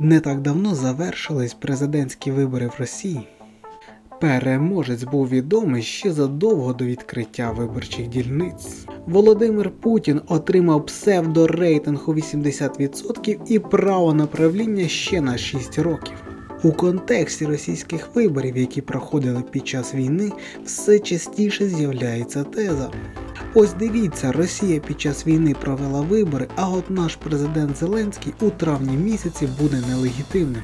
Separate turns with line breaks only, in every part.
Не так давно завершились президентські вибори в Росії. Переможець був відомий ще задовго до відкриття виборчих дільниць. Володимир Путін отримав псевдорейтинг у 80% і право на правління ще на 6 років. У контексті російських виборів, які проходили під час війни, все частіше з'являється теза. Ось дивіться, Росія під час війни провела вибори, а от наш президент Зеленський у травні місяці буде нелегітимним.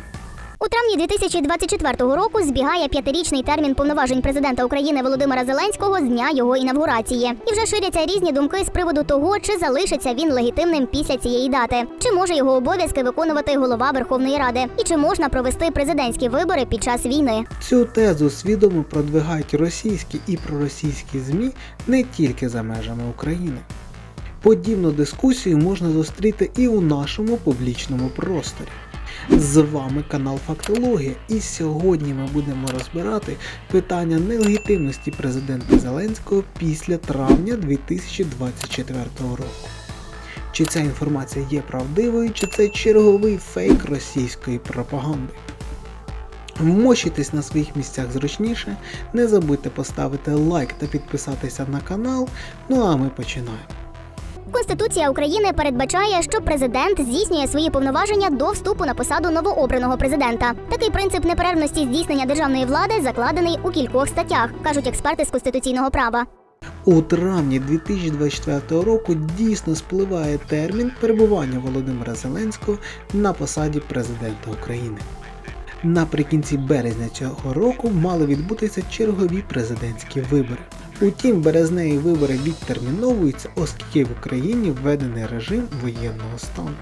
Травні 2024 року збігає п'ятирічний термін повноважень президента України Володимира Зеленського з дня його інавгурації. І вже ширяться різні думки з приводу того, чи залишиться він легітимним після цієї дати, чи може його обов'язки виконувати голова Верховної Ради, і чи можна провести президентські вибори під час війни.
Цю тезу свідомо продвигають російські і проросійські ЗМІ не тільки за межами України. Подібну дискусію можна зустріти і у нашому публічному просторі. З вами канал Фактологія, і сьогодні ми будемо розбирати питання нелегітимності президента Зеленського після травня 2024 року. Чи ця інформація є правдивою, чи це черговий фейк російської пропаганди. Вмощуйтесь на своїх місцях зручніше, не забудьте поставити лайк та підписатися на канал. Ну а ми починаємо.
Конституція України передбачає, що президент здійснює свої повноваження до вступу на посаду новообраного президента. Такий принцип неперервності здійснення державної влади закладений у кількох статтях, кажуть експерти з конституційного права.
У травні 2024 року дійсно спливає термін перебування Володимира Зеленського на посаді президента України. Наприкінці березня цього року мали відбутися чергові президентські вибори. Утім, березневі вибори відтерміновуються, оскільки в Україні введений режим воєнного стану.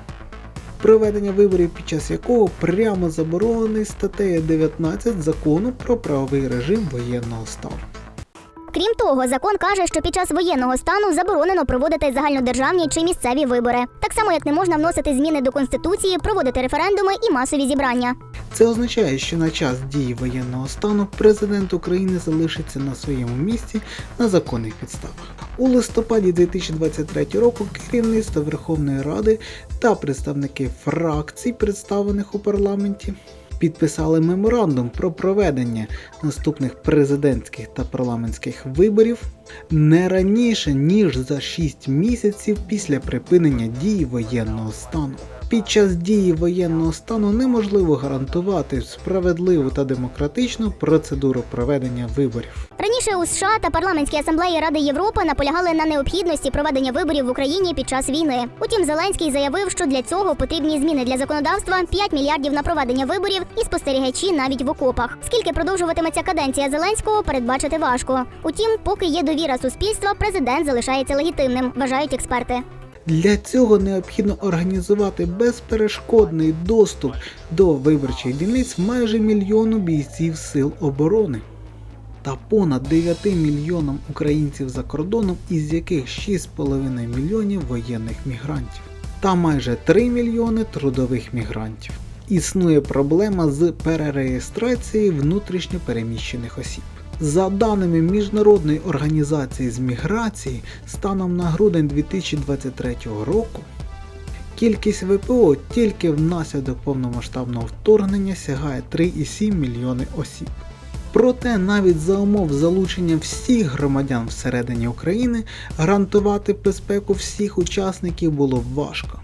Проведення виборів під час якого прямо заборонений статтею 19 закону про правовий режим воєнного стану.
Крім того, закон каже, що під час воєнного стану заборонено проводити загальнодержавні чи місцеві вибори, так само як не можна вносити зміни до конституції, проводити референдуми і масові зібрання.
Це означає, що на час дії воєнного стану президент України залишиться на своєму місці на законних підставах. У листопаді 2023 року керівництво Верховної Ради та представники фракцій, представлених у парламенті, підписали меморандум про проведення наступних президентських та парламентських виборів не раніше ніж за 6 місяців після припинення дії воєнного стану. Під час дії воєнного стану неможливо гарантувати справедливу та демократичну процедуру проведення виборів.
Раніше у США та парламентській асамблеї Ради Європи наполягали на необхідності проведення виборів в Україні під час війни. Утім, Зеленський заявив, що для цього потрібні зміни для законодавства 5 мільярдів на проведення виборів і спостерігачі навіть в окопах. Скільки продовжуватиметься каденція Зеленського, передбачити важко. Утім, поки є довіра суспільства, президент залишається легітимним, вважають експерти.
Для цього необхідно організувати безперешкодний доступ до виборчих дільниць майже мільйону бійців сил оборони та понад 9 мільйонам українців за кордоном, із яких 6,5 мільйонів воєнних мігрантів та майже 3 мільйони трудових мігрантів. Існує проблема з перереєстрацією внутрішньо переміщених осіб. За даними Міжнародної організації з міграції, станом на грудень 2023 року кількість ВПО тільки внаслідок повномасштабного вторгнення сягає 3,7 мільйони осіб. Проте навіть за умов залучення всіх громадян всередині України гарантувати безпеку всіх учасників було важко.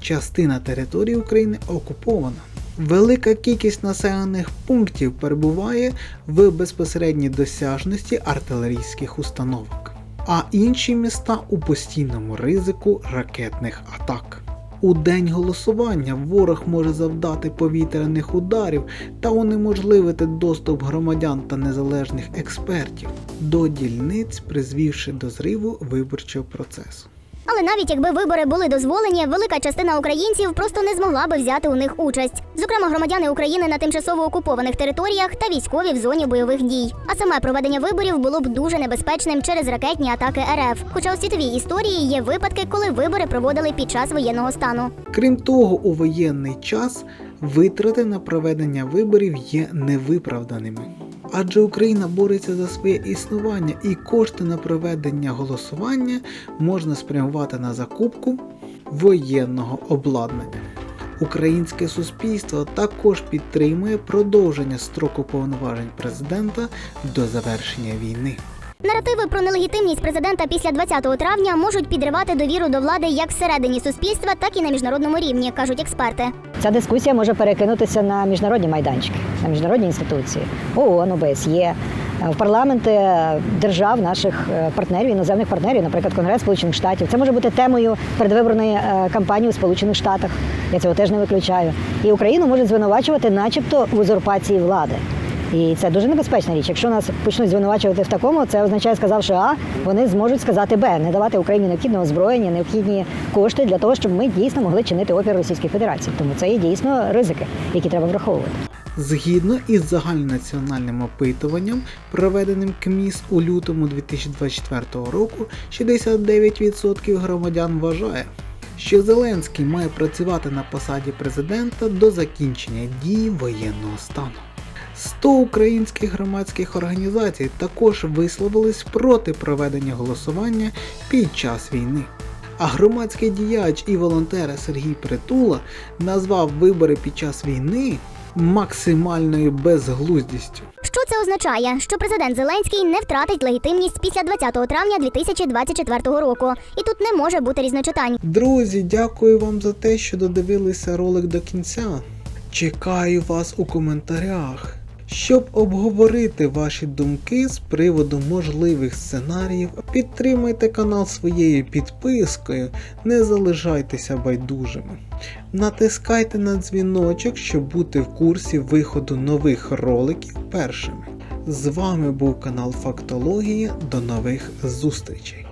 Частина території України окупована. Велика кількість населених пунктів перебуває в безпосередній досяжності артилерійських установок, а інші міста у постійному ризику ракетних атак. У день голосування ворог може завдати повітряних ударів та унеможливити доступ громадян та незалежних експертів до дільниць, призвівши до зриву виборчого процесу.
Але навіть якби вибори були дозволені, велика частина українців просто не змогла би взяти у них участь. Зокрема, громадяни України на тимчасово окупованих територіях та військові в зоні бойових дій. А саме проведення виборів було б дуже небезпечним через ракетні атаки РФ. Хоча у світовій історії є випадки, коли вибори проводили під час воєнного стану.
Крім того, у воєнний час витрати на проведення виборів є невиправданими. Адже Україна бореться за своє існування і кошти на проведення голосування можна спрямувати на закупку воєнного обладнання. Українське суспільство також підтримує продовження строку повноважень президента до завершення війни.
Наративи про нелегітимність президента після 20 травня можуть підривати довіру до влади як всередині суспільства, так і на міжнародному рівні, кажуть експерти.
Ця дискусія може перекинутися на міжнародні майданчики, на міжнародні інституції, ООН, ОБСЄ, в парламенти держав наших е, партнерів, іноземних партнерів, наприклад, Конгрес Сполучених Штатів. Це може бути темою передвиборної е, кампанії у Сполучених Штатах. Я цього теж не виключаю. І Україну можуть звинувачувати, начебто, в узурпації влади. І це дуже небезпечна річ. Якщо нас почнуть звинувачувати в такому, це означає, сказавши А, вони зможуть сказати Б, не давати Україні необхідне озброєння, необхідні кошти для того, щоб ми дійсно могли чинити опір Російській Федерації. Тому це є дійсно ризики, які треба враховувати.
Згідно із загальнонаціональним опитуванням, проведеним КМІС у лютому 2024 року, 69% громадян вважає, що Зеленський має працювати на посаді президента до закінчення дії воєнного стану. 100 українських громадських організацій також висловились проти проведення голосування під час війни. А громадський діяч і волонтер Сергій Притула назвав вибори під час війни максимальною безглуздістю.
Що це означає? Що президент Зеленський не втратить легітимність після 20 травня 2024 року, і тут не може бути різночитань.
Друзі, дякую вам за те, що додивилися ролик до кінця. Чекаю вас у коментарях, щоб обговорити ваші думки з приводу можливих сценаріїв. Підтримайте канал своєю підпискою, не залишайтеся байдужими. Натискайте на дзвіночок, щоб бути в курсі виходу нових роликів першими. З вами був канал Фактології. До нових зустрічей!